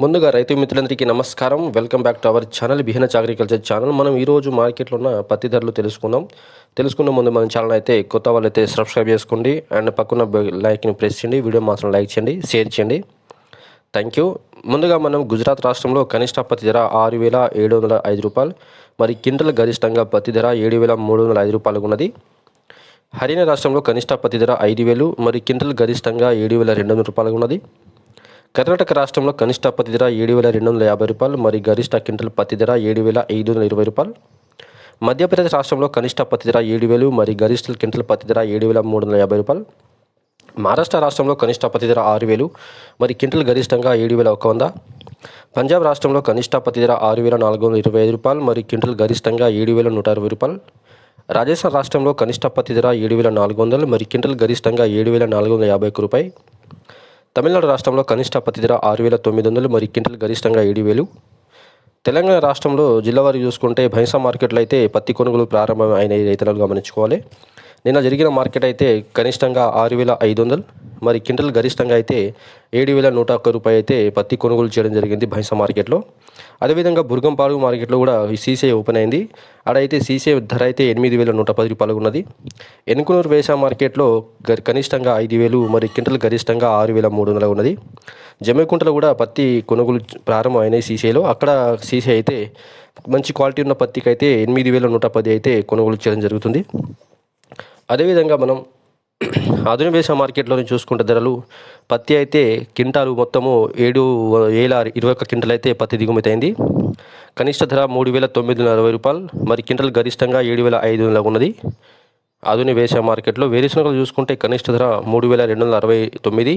ముందుగా రైతు మిత్రులందరికీ నమస్కారం. Welcome back to our channel బిహెనచ్ agriculture channel మనం ఈరోజు మార్కెట్లో ఉన్న పత్తి ధరలు తెలుసుకుందాం. తెలుసుకున్న ముందు మన ఛానల్ అయితే కొత్త వాళ్ళు అయితే సబ్స్క్రైబ్ చేసుకోండి. అండ్ పక్కన లైక్ని ప్రెస్ చేయండి. వీడియో మాత్రం లైక్ చేయండి షేర్ చేయండి. థ్యాంక్ యూ ముందుగా మనం గుజరాత్ రాష్ట్రంలో కనిష్ట పత్తి ధర ఆరు వేల ఏడు వందల ఐదు రూపాయలు. మరి క్వింటల్ గరిష్టంగా పత్తి ధర ఏడు వేల మూడు వందల ఐదు రూపాయలు ఉన్నది. హర్యానా రాష్ట్రంలో కనిష్ట పత్తి ధర ఐదు వేలు మరి క్వింటల్ గరిష్టంగా ఏడు వేల రెండు వందల రూపాయలు ఉన్నది. కర్ణాటక రాష్ట్రంలో కనిష్ట పత్తి ధర ఏడు వేల రెండు వందల యాభై రూపాయలు మరి గరిష్ట క్వింటల్ పత్తి ధర ఏడు వేల ఐదు వందల ఇరవై రూపాయలు. మధ్యప్రదేశ్ రాష్ట్రంలో కనిష్ట పత్తి ధర ఏడు వేలు మరి గరిష్ట క్వింటల్ పత్తి ధర ఏడు వేల మూడు వందల యాభై రూపాయలు. మహారాష్ట్ర రాష్ట్రంలో కనిష్ట పత్తి ధర ఆరు వేలు మరి క్వింటల్ గరిష్టంగా ఏడు వేల ఒక వంద పంజాబ్ రాష్ట్రంలో కనిష్ట పత్తి ధర ఆరు వేల నాలుగు వందల ఇరవై ఐదు రూపాయలు మరి క్వింటల్ గరిష్టంగా ఏడు వేల నూట అరవై రూపాయలు. రాజస్థాన్ రాష్ట్రంలో కనిష్ట పత్తి ధర ఏడు వేల నాలుగు వందలు మరి క్వింటల్ గరిష్టంగా ఏడు వేల నాలుగు వందల యాభై ఒక్క రూపాయి. తమిళనాడు రాష్ట్రంలో కనిష్ట పత్తి ధర ఆరు వేల తొమ్మిది వందలు మరి క్వింటల్ గరిష్టంగా ఏడు వేలు. తెలంగాణ రాష్ట్రంలో జిల్లావారి చూసుకుంటే భైంసా మార్కెట్లో అయితే పత్తి కొనుగోలు ప్రారంభం అయిన రైతులను గమనించుకోవాలి. నిన్న జరిగిన మార్కెట్ అయితే కనిష్టంగా ఆరు వేల ఐదు వందలు మరి క్వింటల్ గరిష్టంగా అయితే ఏడు వేల నూట ఒక్క రూపాయి అయితే పత్తి కొనుగోలు చేయడం జరిగింది భైంస మార్కెట్లో. అదేవిధంగా బుర్గంపాడు మార్కెట్లో కూడా ఈ ఓపెన్ అయింది. ఆడైతే సీసీ ధర అయితే ఎనిమిది వేల నూట పది రూపాయలు ఉన్నది. ఎనుకునూరు వేసా మార్కెట్లో కనిష్టంగా ఐదు వేలు మరి క్వింటల్ గరిష్టంగా ఆరు వేల మూడు వందల ఉన్నది. జమ్మికుంటలో కూడా పత్తి కొనుగోలు ప్రారంభం అయినాయి సీసేలో అక్కడ సీసీ అయితే మంచి క్వాలిటీ ఉన్న పత్తికి అయితే ఎనిమిది వేల నూట పది అయితే కొనుగోలు చేయడం జరుగుతుంది. అదేవిధంగా మనం ఆధునిక వ్యవసాయ మార్కెట్లోనే చూసుకుంటే ధరలు పత్తి అయితే కింటాలు మొత్తము ఏడు వేల ఇరవై ఒక్క క్వింటల్ అయితే పత్తి దిగుమతి అయింది. కనిష్ట ధర మూడు వేల తొమ్మిది వందల అరవై రూపాయలు మరి క్వింటల్ గరిష్టంగా ఏడు వేల ఐదు వందల ఉన్నది. ఆధునిక వ్యవసాయ మార్కెట్లో వేరుశనగలు చూసుకుంటే కనిష్ట ధర మూడు వేల రెండు వందల అరవై తొమ్మిది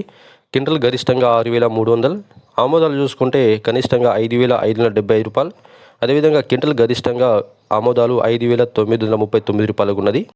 క్వింటల్ గరిష్టంగా ఆరు వేల మూడు వందలు. ఆమోదాలు చూసుకుంటే కనిష్టంగా ఐదు వేల ఐదు వందల డెబ్బై ఐదు రూపాయలు. అదేవిధంగా క్వింటల్ గరిష్టంగా ఆమోదాలు ఐదు వేల తొమ్మిది వందల ముప్పై తొమ్మిది రూపాయలకు ఉన్నది.